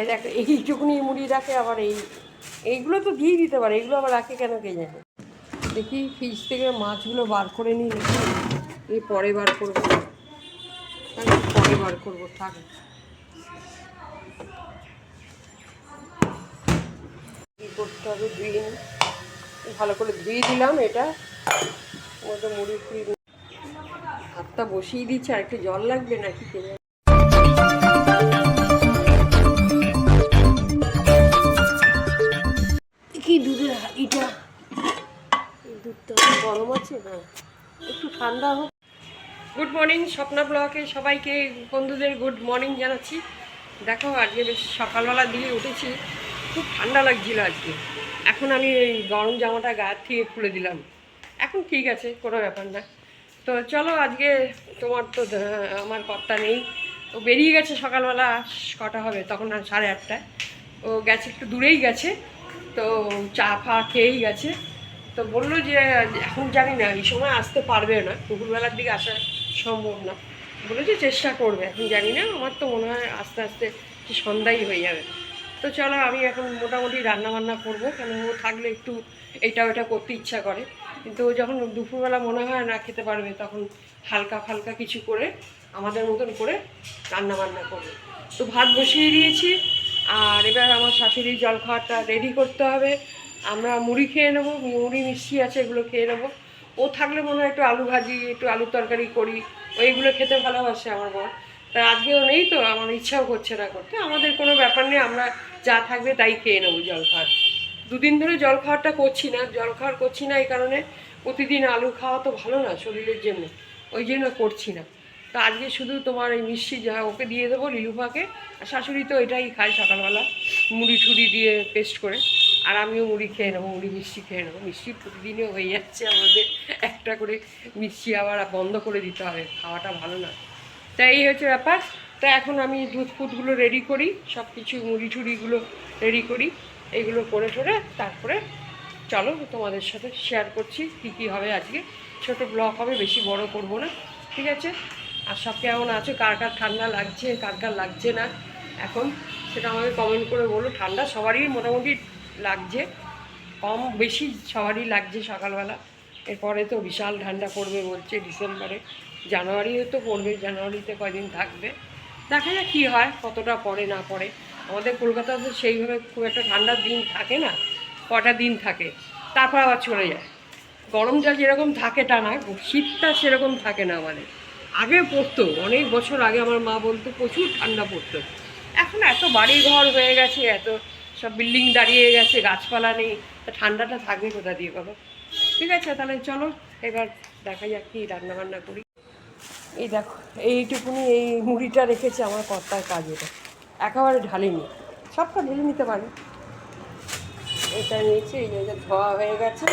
এই দেখো এইটুকুনি মুড়ি রাখে আবার এই, এইগুলো তো দিয়ে দিতে পারে, এগুলো আবার রাখে কেন কে জানে? দেখি ফ্রিজ থেকে মাছগুলো বার করে নাকি এই পরে বার করব। পরে বার করব, থাক। কী করতে হবে ধুয়ে। ভালো করে ধুয়ে দিলাম এটা। ওটা মুড়ি ফুড়ি হাতটা বসিয়ে দিচ্ছে আর একটু জল লাগবে নাকি কে কি দুধের এই দুধটা গরম আছে? না একটু ঠান্ডা হোক। গুড মর্নিং স্বপ্না ব্লকে সবাইকে, বন্ধুদের গুড মর্নিং জানাচ্ছি। দেখো, আজকে বেশ সকালবেলা দিয়ে উঠেছি। খুব ঠান্ডা লাগছিল আজকে। এখন আমি এই গরম জামাটা গায়ের থেকে খুলে দিলাম। এখন ঠিক আছে, কোনো ব্যাপার না। তো চলো, আজকে তোমার তো আমার কর্তা নেই। ও বেরিয়ে গেছে সকালবেলা, কটা হবে? তখন আর সাড়ে আটটায়। ও গেছে, একটু দূরেই গেছে। তো চা ফা খেয়েই গেছে। তো বলল যে, এখন জানি না, এই সময় আসতে পারবে না, দুপুরবেলার দিকে আসা সম্ভব না। বলেছে চেষ্টা করবে, এখন জানি না, আমার তো মনে হয় আস্তে আস্তে যে সন্ধ্যাই হয়ে যাবে। তো চলো, আমি এখন মোটামুটি রান্না বান্না করব, কেন ও থাকলে একটু এটা ওটা করতে ইচ্ছা করে। কিন্তু যখন দুপুরবেলা মনে হয় না খেতে পারবে, তখন হালকা ফালকা কিছু করে, আমাদের মতন করে রান্না বান্না করবে। তো ভাত বসিয়ে দিয়েছি আর এবার আমার শাশুড়ি জল খাওয়াটা রেডি করতে হবে। আমরা মুড়ি খেয়ে নেব, মুড়ি মিষ্টি আছে এগুলো খেয়ে নেব। ও থাকলে মনে হয় একটু আলু ভাজি, একটু আলুর তরকারি করি। ওইগুলো খেতে ভালোবাসে আমার বর তা আজকেও নেই তো, আমার ইচ্ছাও করছে না করতে। আমাদের কোনো ব্যাপার নেই, আমরা যা থাকবে তাই খেয়ে নেব জল খাওয়ার। দুদিন ধরে জল খাওয়াটা করছি না, জল খাওয়ার করছি না এই কারণে প্রতিদিন আলু খাওয়া তো ভালো না শরীরের জন্য। ওই জন্য করছি না। তা আজকে শুধু তোমার এই মিষ্টি যা ওকে দিয়ে দেবো লিলুফাকে আর শাশুড়ি তো এটাই খায় সকালবেলা, মুড়ি ঠুড়ি দিয়ে পেস্ট করে। আর আমিও মুড়ি খেয়ে নেব, মুড়ি মিষ্টি খেয়ে নেব। মিষ্টি প্রতিদিনই হয়ে যাচ্ছে আমাদের। একটা করে মিষ্টি আবার বন্ধ করে দিতে হবে, খাওয়াটা ভালো না। তাই এই হচ্ছে ব্যাপার। তা এখন আমি দুধ ফুটগুলো রেডি করি সব কিছু মুড়ি টুড়িগুলো রেডি করি এইগুলো করে টোরে তারপরে চলো তোমাদের সাথে শেয়ার করছি কী কী হবে আজকে। ছোট ব্লগ হবে, বেশি বড় করব না, ঠিক আছে? আর সব কেমন আছে? কার কার ঠান্ডা লাগছে, কার কার লাগছে না? এখন সেটা আমাকে কমেন্ট করে বলো। ঠান্ডা সবারই মোটামুটি লাগছে। কম বেশি সবারই লাগছে সকালবেলা। এরপরে তো বিশাল ঠান্ডা পড়বে বলছে ডিসেম্বরে। জানুয়ারিও তো পড়বে, জানুয়ারিতে কয়দিন থাকবে। দেখা যাক কী হয়, কতটা পড়ে, না পড়ে। আমাদের কলকাতাতে সেইভাবে খুব একটা ঠান্ডার দিন থাকে না, কটা দিন থাকে। তারপর আবার চলে যায়। গরমটা যেরকম থাকে টানা শীতটা সেরকম থাকে না আমাদের। আগে পড়তো, অনেক বছর আগে আমার মা বলতো, প্রচুর ঠান্ডা পড়তো। এখন এত বাড়ি ঘর হয়ে গেছে, এত সব বিল্ডিং দাঁড়িয়ে গেছে, গাছপালা নেই, তা ঠান্ডাটা থাকবে কোথা দিয়ে বলো ঠিক আছে, তাহলে চলো, এবার দেখা যাক কি রান্না বান্না করি। এই দেখো, এইটুকুনি এই মুড়িটা রেখেছে আমার কর্তার কাজ এটা। একেবারে ঢালিনি, সবটা ঢেলে নিতে পারে। এটা নিয়েছি, এই যে ধোয়া হয়ে গেছে।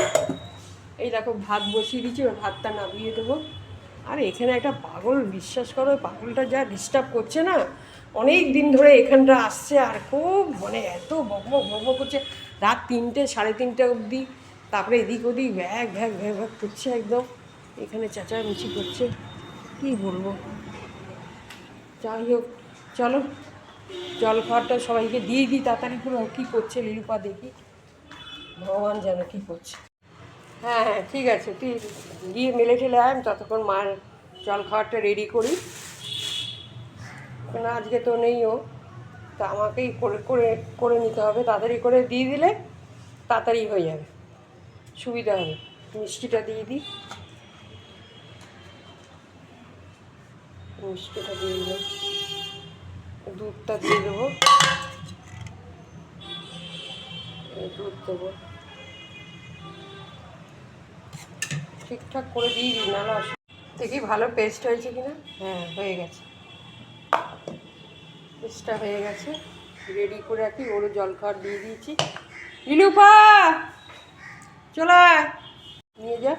এই দেখো, ভাত বসিয়ে এবার ভাতটা নামিয়ে দেবো। আর, এখানে একটা পাগল, বিশ্বাস করো পাগলটা যা ডিস্টার্ব করছে না, অনেক দিন ধরে এখানটা আসছে আর খুব মানে এত বকবক বকবক করছে। রাত তিনটে, সাড়ে তিনটে অবধি, তারপরে এদিক ওদিক ব্যাগ ভ্যাগ ভ্যাগ ভ্যাগ করছে একদম। এখানে চেঁচামেচি করছে। কি বলব? যাই হোক, চলো। জল খাওয়ারটা সবাইকে দিয়ে দিই, তাড়াতাড়ি করে কী করছে, লিলুপা দেখি। ভগবান যেন কী করছে। হ্যাঁ হ্যাঁ ঠিক আছে, তুই গিয়ে মেলে ঠেলে আয়, আমি ততক্ষণ মায়ের জল খাওয়ারটা রেডি করি। কেন আজকে তো নেই ও, তা আমাকেই করে করে করে নিতে হবে, তাড়াতাড়ি করে দিয়ে দিলে তাড়াতাড়ি হয়ে যাবে, সুবিধা হবে, মিষ্টিটা দিয়ে দিই। মিষ্টিটা দিয়ে দিলাম দুধটা দিয়ে দেবো। দুধ দেবো। ঠিকঠাক করে দিয়ে দিই না দেখি ভালো পেস্ট হয়েছে কিনা? হ্যাঁ হয়ে গেছে। পেস্টটা হয়ে গেছে। রেডি করে রাখি ওরও জল খাওয়ার দিয়ে দিয়েছি। ইলুপা চলে নিয়ে যা।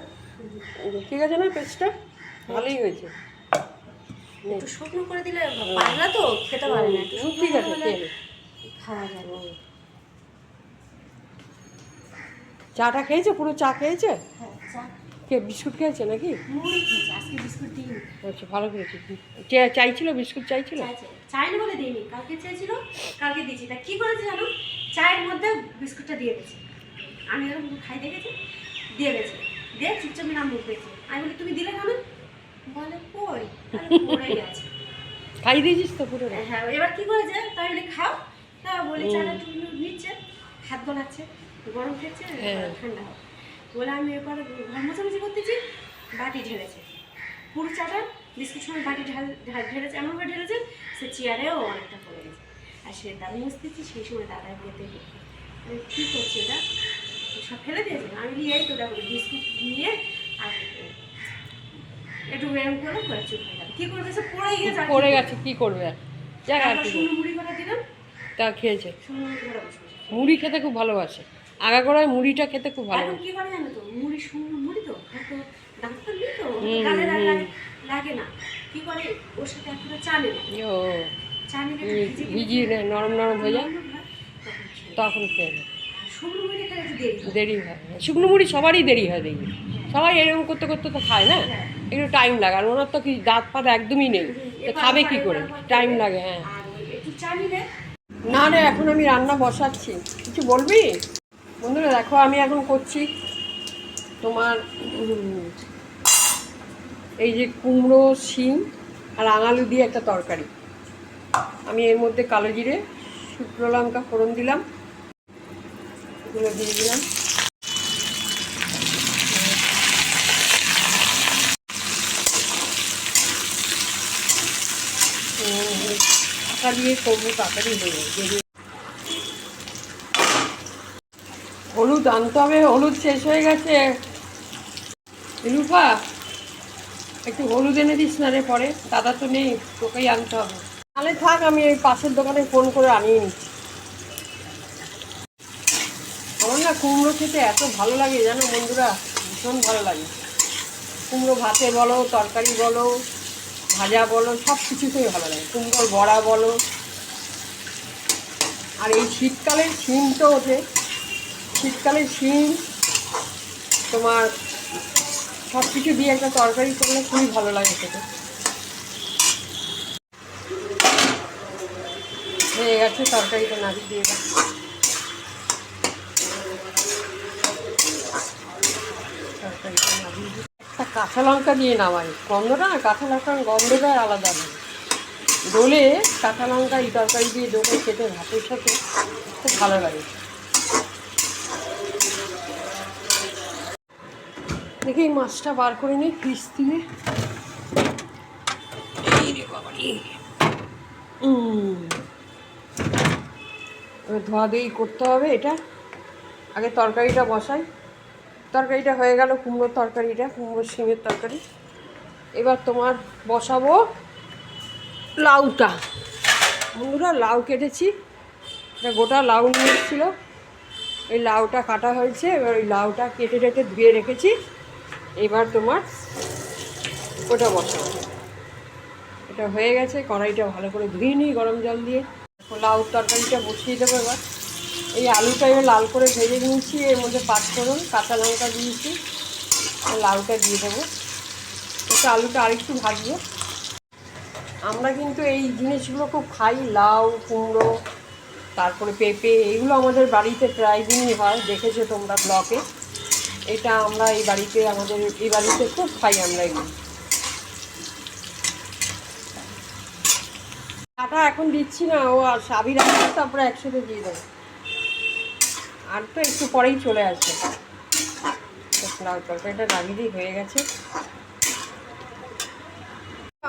ঠিক আছে না পেস্টটা ভালোই হয়েছে। একটু শুকনো করে দিলে তো? খেতে পারে না। ঠিক আছে খাওয়া যাবে। চাটা খেয়েছে? পুরো চা খেয়েছে? হ্যাঁ চা কে বিস্কুট খেয়েছে নাকি? আচ্ছা ভালো করেছি। চাইছিল বিস্কুট চাইছিল? চাইছে চাইনি বলে দিইনি কালকে চেয়েছিল কালকে দিয়েছি। তা কী করেছে জানো? চায়ের মধ্যে বিস্কুটটা দিয়ে গেছে। আমি এরকম খাই দেখেছি? দিয়ে গেছে। দিয়ে চুপচাপ নাম মুখ পেয়েছে আমি বলি তুমি দিলে কেন? বলে কই পড়ে গেছে। খাই দিয়েছিস তো পুরো হ্যাঁ এবার কি করেছে? তাই বলি খাও। তা বলি। চাটা একটু নিচ্ছে হাত গলাচ্ছে গরম খেয়েছে হ্যাঁ। ঠান্ডা হোক। বলে আমি এবার ঘর মোছামুছি করতেছি বাটি ঢেলেছে। পুরো চাটা বিস্কুট সময় বাটি ঢাল ঢাল ঢেলেছে এমনভাবে ঢেলেছে সে চেয়ারেও অনেকটা পড়ে গেছে। আর সে দাঁড়ি মুছতেছি সেই সময় দাদার বিয়েতে আমি কী করছি এটা? সব ফেলে দিয়েছে? আমি বলি, এই তো দেখো বিস্কুট নিয়ে আর একটু ব্যায়াম করে করে চুপ হয়ে যাবে। কী করবে? সে পড়ে আর পড়ে গেছে কি করবে? কি শুকনো মুড়ি করা দিলাম? তা খেয়েছে। মুড়ি খেতে খুব ভালোবাসে। আগাগোড়ায় মুড়িটা খেতে খুব এখন কি করে জানো তো? মুড়ি শুকনো মুড়ি তো ডাক্তার নেই তো গালে লাগে না। কি করে? ওর সাথে এখনও চা নেবে। ও চা নিলে ভিজিয়ে নরম নরম হয়ে যায় তখন খেয়ে। শুকনো মুড়ি খেলে দেরি হয়। শুকনো মুড়ি সবারই দেরি হয় দেখি সবাই এরকম করতে করতে তো খায় না। একটু টাইম লাগে আর ওনার তো কি দাঁত ফাত একদমই নেই। তো খাবে কি করে? টাইম লাগে হ্যাঁ। একটু না রে এখন আমি রান্না বসাচ্ছি। কিছু বলবি? বন্ধুরা, দেখো, আমি এখন করছি তোমার এই যে কুমড়ো, শিম আর আঙালু দিয়ে একটা তরকারি। আমি এর মধ্যে কালো জিরে, শুকনো লঙ্কা, ফোড়ন দিলাম, এগুলো দিয়ে দিলাম। দিয়ে করব তাড়াতাড়ি হয়ে যাবে যদি হলুদ আনতে হবে হলুদ শেষ হয়ে গেছে। রূপা, একটু হলুদ এনে দিস না রে পরে। দাদা তো নেই, তোকেই আনতে হবে। তাহলে থাক, আমি ওই পাশের দোকানে ফোন করে আনিয়ে নিচ্ছি। আমার না কুমড়ো খেতে এত ভালো লাগে, জানো বন্ধুরা? ভীষণ ভালো লাগে। কুমড়ো ভাতে বলো, তরকারি বলো, ভাজা বলো, সব কিছুতেই ভালো লাগে। কুমড়োর বড়া বলো। আর এই শীতকালের শিম তো ওঠে। শীতকালে শিম, তোমার সব কিছু দিয়ে একটা তরকারি করলে খুবই ভালো লাগে খেতে। হয়ে গেছে তরকারিটা নাড়ি দিয়ে তরকারিটা দিয়ে কাঁচা লঙ্কা দিয়ে নামাই গন্ধটা না, কাঁচা লঙ্কার গন্ধটা আলাদা। নেই ডোলে কাঁচা লঙ্কা এই তরকারি দিয়ে ডোলে খেতে ভাতের সাথে খুব ভালো লাগে। দেখি এই মাছটা বার করে নিই। উম। এবার ধোয়া ধুয়ি করতে হবে এটা। আগে তরকারিটা বসাই। তরকারিটা হয়ে গেল কুমড়োর তরকারিটা কুমড়োর শিমের তরকারি। এবার তোমার বসাবো লাউটা। বন্ধুরা লাউ কেটেছি। এটা গোটা লাউ নিয়ে এসেছিল এই লাউটা কাটা হয়েছে এবার ওই লাউটা কেটে টেটে ধুয়ে রেখেছি। এবার তোমার ওটা বসাবো এটা হয়ে গেছে, কড়াইটা ভালো করে ধুয়ে নিই গরম জল দিয়ে। লাউ তরকারিটা বসিয়ে দেবো এবার। এই আলুটা এবার লাল করে ভেজে নিয়েছি, এর মধ্যে পাঁচফোড়ন কাঁচা লঙ্কা দিয়েছি লাউটা দিয়ে দেবো। একটু আলুটা আরেকটু ভাজবো। আমরা কিন্তু এই জিনিসগুলো খুব খাই, লাউ, কুমড়ো, তারপরে পেঁপে, এগুলো আমাদের বাড়িতে প্রায় দিনই হয়, দেখেছ তোমরা ব্লকে এটা আমরা এই বাড়িতে আমাদের এই বাড়িতে খুব খাই আমরা এগুলো চাটা এখন দিচ্ছি না, ও আর সাবি রাখবে তারপরে একসাথে দিয়ে দেবো। আর তো একটু পরেই চলে আসবে। লাউ তরকারিটা লাগিয়ে হয়ে গেছে।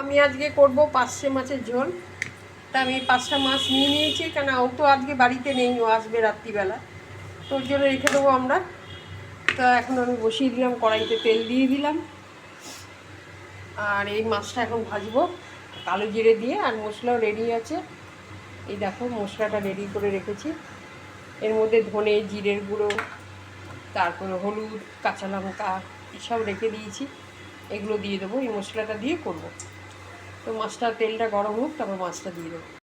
আমি আজকে করব পাঁচশে মাছের ঝোল। তা আমি পাঁচটা মাছ নিয়ে নিয়েছি, কেন ও তো আজকে বাড়িতে নেই, ও আসবে রাত্রিবেলা। তো ওর জন্য রেখে দেবো আমরা। তা এখন আমি বসিয়ে দিলাম, কড়াইতে তেল দিয়ে দিলাম। আর এই মাছটা এখন ভাজবো, কালো জিরে দিয়ে, আর মশলাও রেডি আছে। এই দেখো, মশলাটা রেডি করে রেখেছি। এর মধ্যে ধনে, জিরের গুঁড়ো, তারপরে হলুদ, কাঁচা লঙ্কা, এসব রেখে দিয়েছি। এগুলো দিয়ে দেবো, এই মশলাটা দিয়ে করব। তো মাছটা, তেলটা গরম হোক, তারপর মাছটা দিয়ে দেবো।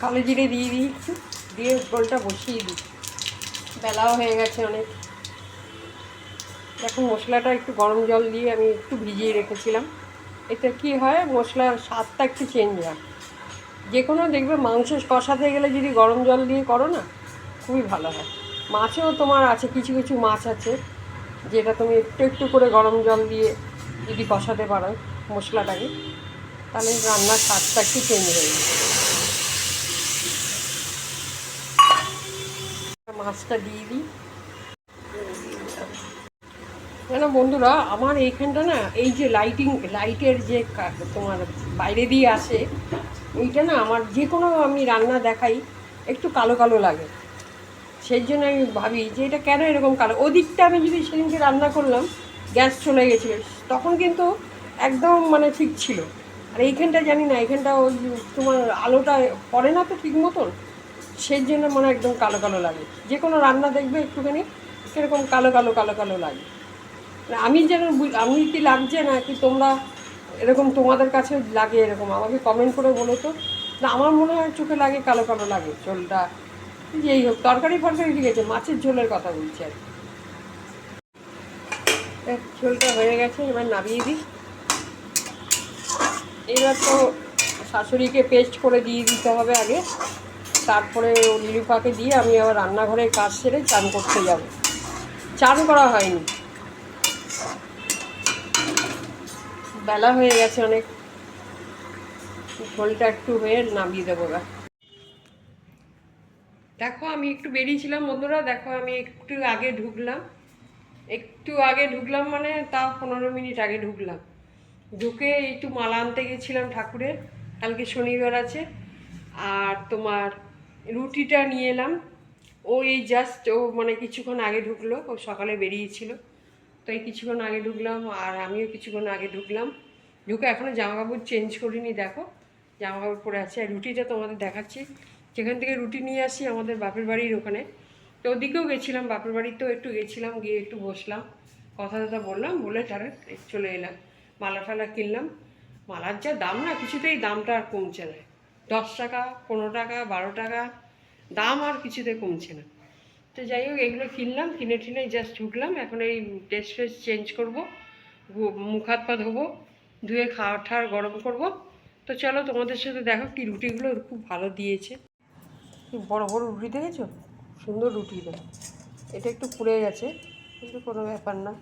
কালো জিরে দিয়ে দিই একটু দিয়ে জলটা বসিয়ে দিই। বেলাও হয়ে গেছে অনেক। দেখো মশলাটা একটু গরম জল দিয়ে আমি একটু ভিজিয়ে রেখেছিলাম। এতে কি হয়, মশলার স্বাদটা একটু চেঞ্জ হয়। যে কোনো দেখবে মাংস কষাতে গেলে যদি গরম জল দিয়ে করো না, খুবই ভালো হয়। মাছেও তোমার আছে, কিছু কিছু মাছ আছে, যেটা তুমি একটু একটু করে গরম জল দিয়ে যদি কষাতে পারো মশলাটাকে, তাহলে রান্নার স্বাদটা একটু চেঞ্জ হয়ে যাবে। মাছটা দিয়ে দিই। কেন বন্ধুরা, আমার এইখানটা না, এই যে লাইটিং লাইটের যে তোমার বাইরে দিয়ে আসে এইটা না আমার যে কোনো আমি রান্না দেখাই, একটু কালো কালো লাগে। সেই জন্য আমি ভাবি যে এটা কেন এরকম কালো? ওদিকটা আমি যদি সেদিনকে রান্না করলাম, গ্যাস চলে গেছিল তখন কিন্তু একদম মানে ঠিক ছিল। আর এইখানটা জানি না, এইখানটা ওই তোমার আলোটা পড়ে না তো ঠিক মতন? সেই জন্য মনে একদম কালো কালো লাগে। যে কোনো রান্না দেখবে একটুখানি সেরকম কালো কালো কালো কালো লাগে। আমি যেন আমি কি লাগছে না কি তোমরা এরকম তোমাদের কাছে লাগে এরকম? আমাকে কমেন্ট করে বলো তো। না, আমার মনে হয় চোখে লাগে, কালো কালো লাগে ঝোলটা। যেই হোক, তরকারি ফরকারি ঠিক আছে, মাছের ঝোলের কথা বলছি আর। ঝোলটা হয়ে গেছে, এবার নামিয়ে দিই। এবার তো শাশুড়িকে পেস্ট করে দিয়ে দিতে হবে আগে। তারপরে লিলুপাকে দিয়ে আমি আবার রান্নাঘরে কাজ সেরে চান করতে যাব। চান করা হয়নি। বেলা হয়ে গেছে অনেক। ঝোলটা একটু হয়ে নামিয়ে দেবো এবার। দেখো, আমি একটু বেরিয়েছিলাম বন্ধুরা। দেখো, আমি একটু আগে ঢুকলাম। একটু আগে ঢুকলাম মানে তাও পনেরো মিনিট আগে ঢুকলাম। ঢুকে একটু মালা আনতে গেছিলাম ঠাকুরের। কালকে শনিবার আছে। আর তোমার রুটিটা নিয়ে এলাম। ও এই জাস্ট ও মানে কিছুক্ষণ আগে ঢুকলো, ও সকালে বেরিয়েছিল। তো এই কিছুক্ষণ আগে ঢুকলাম আর আমিও কিছুক্ষণ আগে ঢুকলাম। ঢুকে এখনও জামা কাপড় চেঞ্জ করিনি, দেখো। জামা কাপড় পরে আছে। আর রুটিটা তোমাদের দেখাচ্ছি। যেখান থেকে রুটি নিয়ে আসি আমাদের বাপের বাড়ির ওখানে। তো ওদিকেও গেছিলাম, বাপের বাড়িতেও একটু গেছিলাম, গিয়ে একটু বসলাম। কথা টথা বললাম, বলে তারা চলে এলাম। মালা টালা কিনলাম। মালার যা দাম না, কিছুতেই দামটা আর কমছে না। দশ টাকা, পনেরো টাকা, বারো টাকা, দাম আর কিছুতে কমছে না। তো যাই হোক, এগুলো কিনলাম, কিনে টিনে জাস্ট ঢুকলাম এখন এই ড্রেস ফ্রেস চেঞ্জ করব মুখ হাত পা ধোবো, ধুয়ে খাওয়া ঠার গরম করব। তো চলো তোমাদের সাথে দেখো কি রুটিগুলো খুব ভালো দিয়েছে। বড় বড় রুটি দেখেছ? সুন্দর রুটি এটা একটু পুড়ে গেছে, কিন্তু কোনো ব্যাপার না।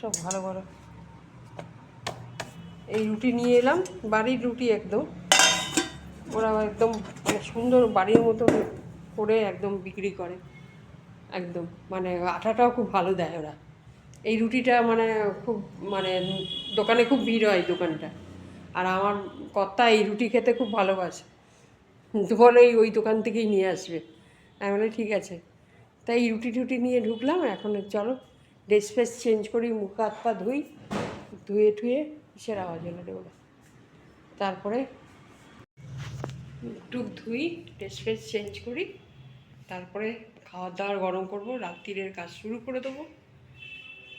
সব ভালো ভালো। এই রুটি নিয়ে এলাম, বাড়ির রুটি একদম। ওরা একদম মানে সুন্দর বাড়ির মতো করে একদম বিক্রি করে। একদম মানে আটাটাও খুব ভালো দেয় ওরা। এই রুটিটা মানে খুব মানে দোকানে খুব ভিড় হয় দোকানটা। আর আমার কর্তা এই রুটি খেতে খুব ভালোবাসে। বলেই ওই দোকান থেকেই নিয়ে আসবে। আমি বলে, ঠিক আছে। তাই এই রুটি টুটি নিয়ে ঢুকলাম, এখন চলো ড্রেস ফ্রেস চেঞ্জ করি, মুখ হাত পা ধুই, ধুয়ে টুয়ে কিসের আওয়াজ হলো ওরা। তারপরে টুক ধুই ড্রেস ফ্রেস চেঞ্জ করি, তারপরে খাওয়া দাওয়ার গরম করব, রাত্রিরের কাজ শুরু করে দেবো।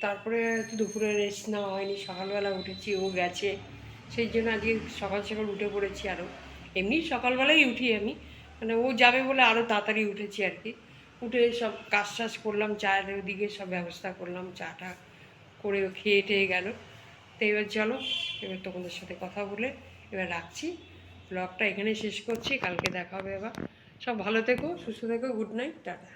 তারপরে দুপুরে রেস্ট নেওয়া হয়নি, সকালবেলা উঠেছি, ও গেছে। সেই জন্য আজকে সকাল সকাল উঠে পড়েছি আরও এমনি সকালবেলাই উঠি আমি মানে ও যাবে বলে আরও তাড়াতাড়ি উঠেছি আর কি। উঠে সব কাজ টাজ করলাম, চায়ের দিকে সব ব্যবস্থা করলাম, চাটা করে খেয়ে টেয়ে গেল। তো এবার চলো, এবার তোমাদের সাথে কথা বলে এবার রাখছি। ব্লগটা এখানে শেষ করছি। কালকে দেখা হবে আবার। সব ভালো থেকো, সুস্থ থেকো, গুড নাইট, টাটা।